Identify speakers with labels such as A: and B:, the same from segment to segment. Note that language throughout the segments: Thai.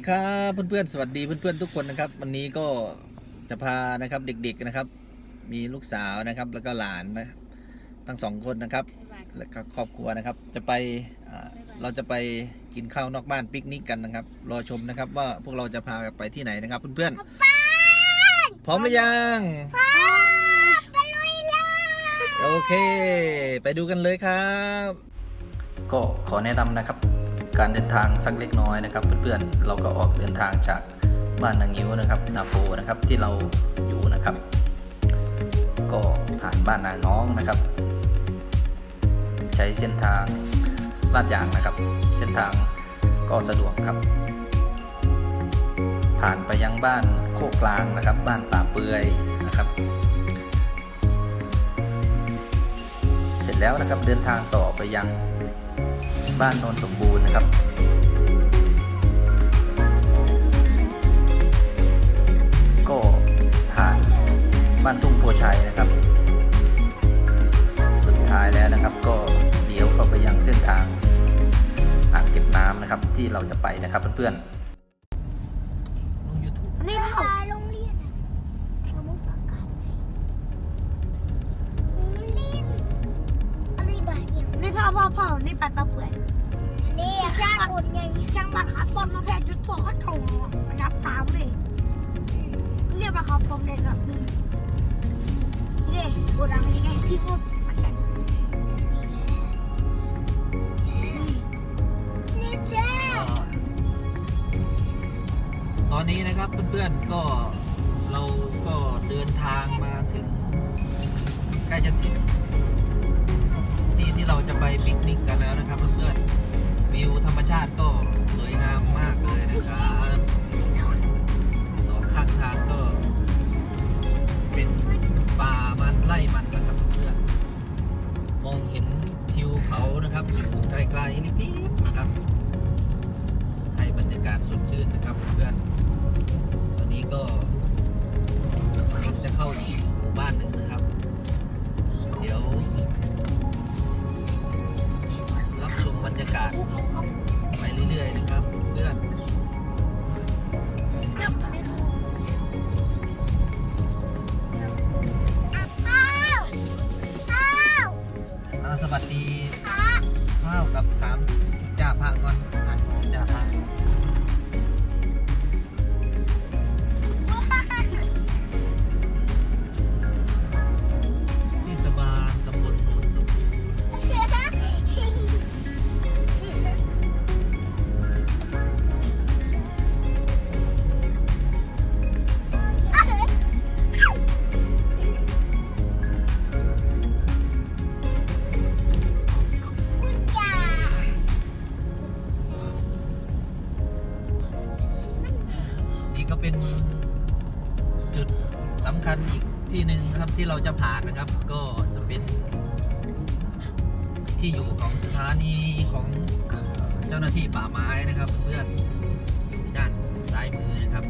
A: วัสดีครับเพื่อนๆสวัสดีเพื่อนๆทุกคนนะครับ วันนี้ก็จะพานะครับเด็กๆนะครับ มีลูกสาวนะครับ แล้วก็หลานนะทั้งสองคนนะครับ แล้วก็ครอบครัวนะครับ จะไปอ่าเราจะไปกินข้าวนอกบ้านปิกนิกกันนะครับ รอชมนะครับ ว่าพวกเราจะพาไปที่ไหนนะครับ เพื่อนๆพร้อมหรือยังโอเค ไปดูกันเลยครับ ก็ขอแนะนำนะครับ การเดินทางสักเล็กน้อยนะครับ เพื่อนๆเราก็ออกเดินทางจากบ้านนางยิ้วนะครับนาโปนะครับที่เราอยู่นะครับ ก็ผ่านบ้านนางน้องนะครับ ใช้เส้นทางลาดยางนะครับ เส้นทางก็สะดวกครับ ผ่านไปยังบ้านโคกกลางนะครับ บ้านป่าเปือยนะครับ เสร็จแล้วนะครับเดินทางต่อไปยัง บ้านโนนสมบูรณ์นะครับก็ผ่านบ้านทุ่งโพชัยนะครับ สุดท้ายแล้วนะครับ ก็เดี๋ยวเข้าไปยังเส้นทางอ่างเก็บน้ำนะครับ ที่เราจะไปนะครับเพื่อนๆ
B: ต
A: อนนี้นะครับเพื่อนๆก็เราก็เดินทางมาถึงใกล้จะถึงที่ที่เราจะไปปิกนิกกันแล้วนะครับเพื่อนๆวิวธรรมชาติก็สวยงามมากเลยนะครับ มันไร่มันนะครับเพื่อนมองเห็นทิวเขานะครับอยู่ไกลๆนิดๆนะครับ ให้บรรยากาศสดชื่นนะครับเพื่อน ตอนนี้ก็จะเข้าอีก นะครับ ก็จะเป็นที่อยู่ของสถานีของเจ้าหน้าที่ป่าไม้นะครับ เพื่อนอยู่ด้านซ้ายมือนะครับ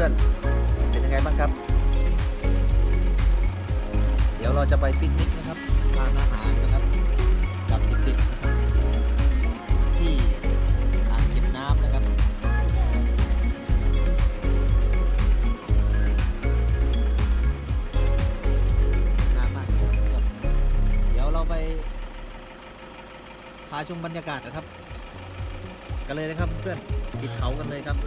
A: พื่อนๆ เป็นยังไงบ้างครับ เดี๋ยว
B: เรา
A: จะไป
B: ปิ
A: กนิกนะครับทานอา
B: หาร
A: นะครับกับเด็กนะครับที่อ่างเก็บน้ำนะครับ น้ำมากครับเดี๋ยวเราไปพาชมบรรยากาศนะครับ กันเลยนะครับเพื่อนติดเขากันเลยครับ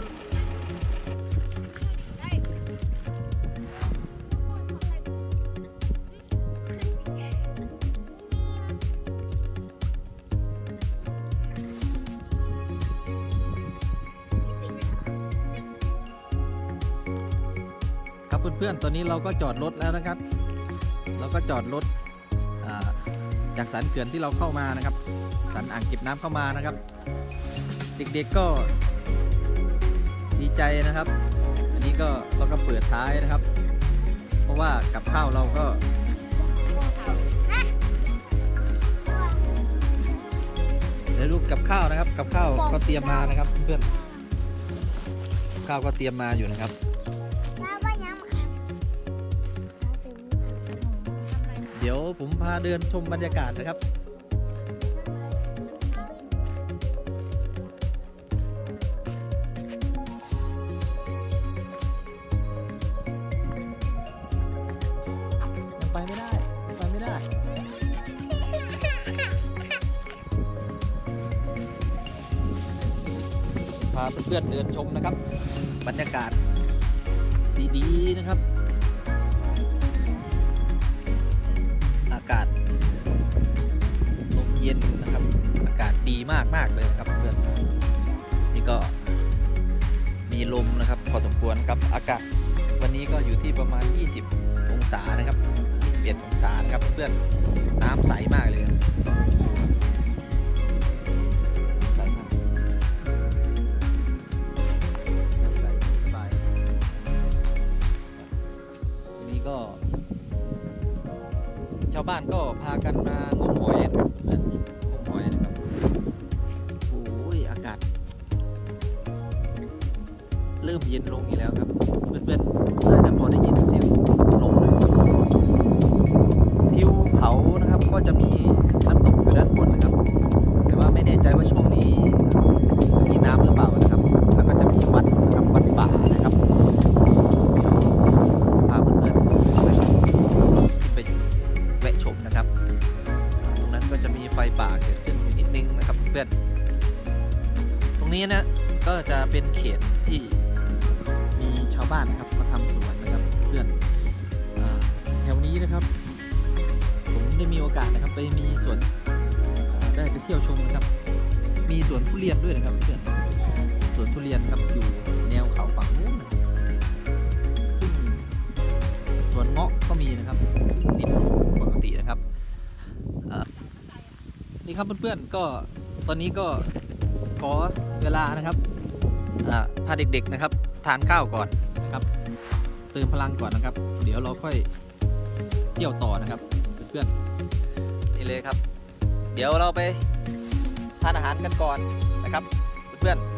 A: เพื่อนๆ ตอนนี้เราก็จอดรถแล้วนะครับ เราก็จอดรถจากสันเขื่อนที่เราเข้ามานะครับ สันอ่างเก็บน้ำเข้ามานะครับ เด็กๆก็ดีใจนะครับ อันนี้ก็เราก็เปิดท้ายนะครับ เพราะว่ากับข้าวเราก็เดี๋ยวลูกกับข้าวนะครับ กับข้าวก็เตรียมมานะครับเพื่อนๆข้าวก็เตรียมมาอยู่นะครับ เดี๋ยวผมพาเดินชมบรรยากาศนะครับ ยังไปไม่ได้ยังไปไม่ได้ พาเพื่อนๆเดินชมนะครับ บรรยากาศดีๆนะครับ ลมนะครับพอสมควรครับอากาศ วันนี้ก็อยู่ที่ประมาณ 20 องศานะครับ 21 องศานะครับเพื่อนน้ำใสมากเลยครับใสมากน้ำใสสบายวันนี้ก็ชาวบ้านก็พากันมางมหอยนะครับ เริ่มเย็นลงอีกแล้วครับ เพื่อนๆน่าจะพอได้ยินเสียงลมเลยทิวเขานะครับก็จะมีน้ำตกอยู่ด้านบนนะครับ แต่ว่าไม่แน่ใจว่าช่วงนี้มีน้ำหรือเปล่านะครับ แล้วก็จะมีวัดนะครับวัดป่านะครับพาเพื่อนๆไปแวะชมนะครับ ตรงนั้นก็จะมีไฟป่าเกิดขึ้นอยู่นิดนึงนะครับเพื่อนตรงนี้นะก็จะเป็นเขตที่ มีชาวบ้านนะครับมาทำสวนนะครับเพื่อนแถวนี้นะครับ ผมได้มีโอกาสนะครับ ไปมีสวนได้ไปเที่ยวชมนะครับ มีสวนทุเรียนด้วยนะครับเพื่อนสวนทุเรียนครับอยู่แนวเขาฝั่งนู้นซึ่งสวนเงาะก็มีนะครับซึ่งติดปกตินะครับนี่ครับเพื่อนๆก็ตอนนี้ก็ขอเวลานะครับพาเด็กๆนะครับ ทานข้าวก่อนนะครับเติมพลังก่อนนะครับ เดี๋ยวเราค่อยเที่ยวต่อนะครับเพื่อนๆนี่เลยครับ เดี๋ยวเราไปทานอาหารกันก่อนนะครับ เพื่อนๆ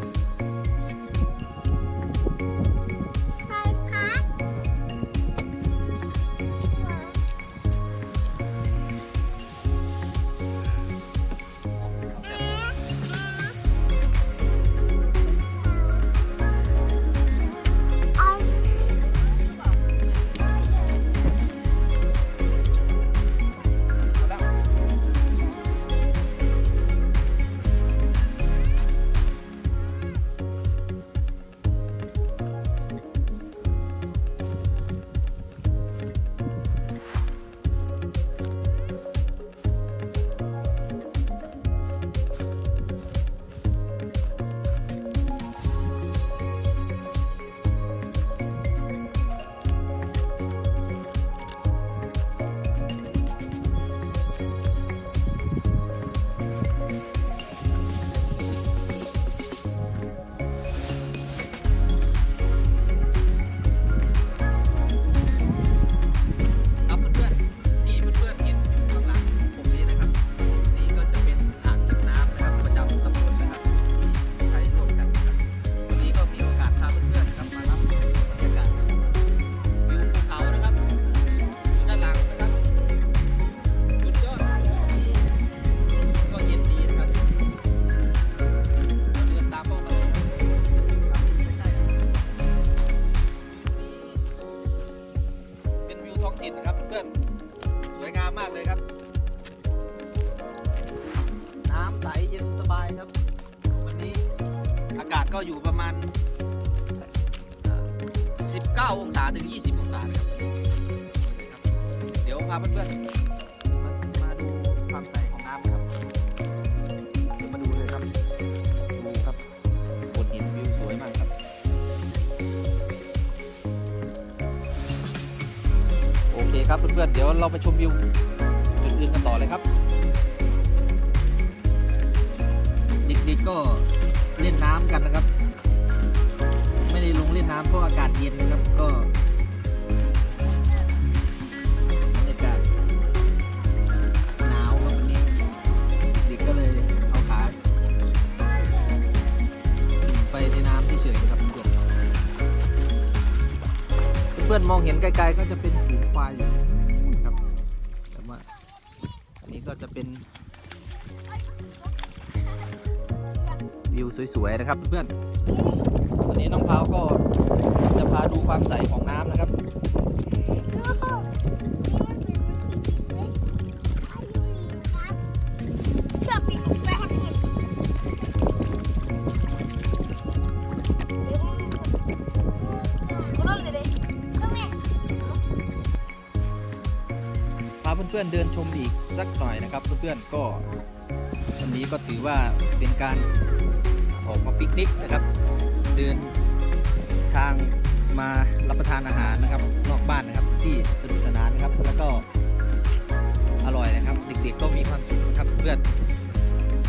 A: สเย็นสบายครับ วันนี้อากาศก็อยู่ประมาณ 19 องศาถึง 20 องศาครับเดี๋ยวพาเพื่อนๆมามาดูความใสของน้ำครับเดี๋ยวมาดูเลยครับดูครับบนหินวิวสวยมากครับ โอเคครับเพื่อนๆเดี๋ยวเราไปชมวิวอื่นๆกันต่อเลยครับ ก็เล่นน้ำกันนะครับ ไม่ได้ลงเล่นน้ำเพราะอากาศเย็นนะครับก็บรรยากาศหนาวครับวันนี้เด็กก็เลยเอาขาไปในน้ำที่เฉยๆครับเพื่อนมองเห็นไกลๆก็จะเป็นฝูงควายอยู่ วิวสวยๆนะครับเพื่อนๆวันนี้น้องพาวก็จะพาดูความใสของน้ำนะครับ พาเพื่อนๆเดินชมอีกสักหน่อยนะครับ เพื่อนๆก็วันนี้ก็ถือว่าเป็นการออกมาปิกนิกนะครับ เดินทางมารับประทานอาหารนะครับนอกบ้านนะครับที่สนุกสนานนะครับ แล้วก็อร่อยนะครับ เด็กๆก็มีความสุขนะครับเพื่อน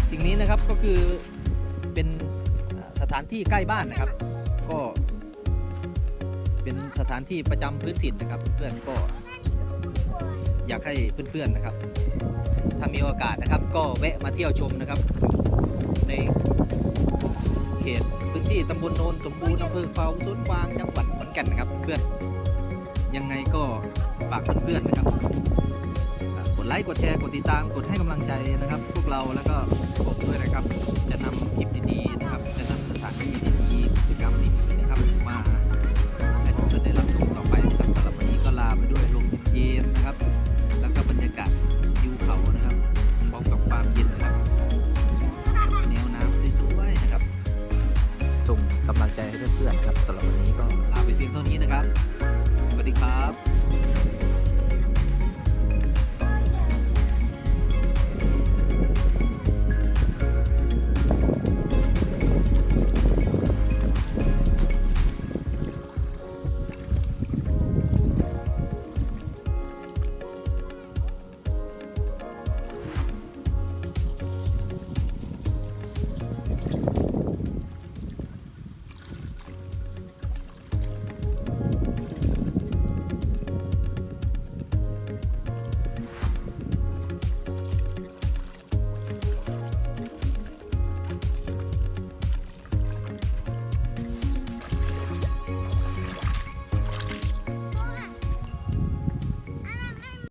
A: สิ่งนี้นะครับก็คือเป็นสถานที่ใกล้บ้านนะครับ ก็ เป็นสถานที่ประจำพื้นถิ่นนะครับ เพื่อนๆก็ อยากให้เพื่อนๆนะครับ ถ้ามีโอกาสนะครับ ก็แวะมาเที่ยวชมนะครับ ในเขตพื้นที่ตำบลโนนสมบูรณ์อำเภอเฝ้าสุนวางจังหวัดขอนแก่นนะครับเพื่อนยังไงก็ฝากเพื่อนๆนะครับ กดไลค์กดแชร์กดติดตามกดให้กำลังใจนะครับ พวกเราแล้วก็ผมด้วยนะครับ จะนำคลิปดี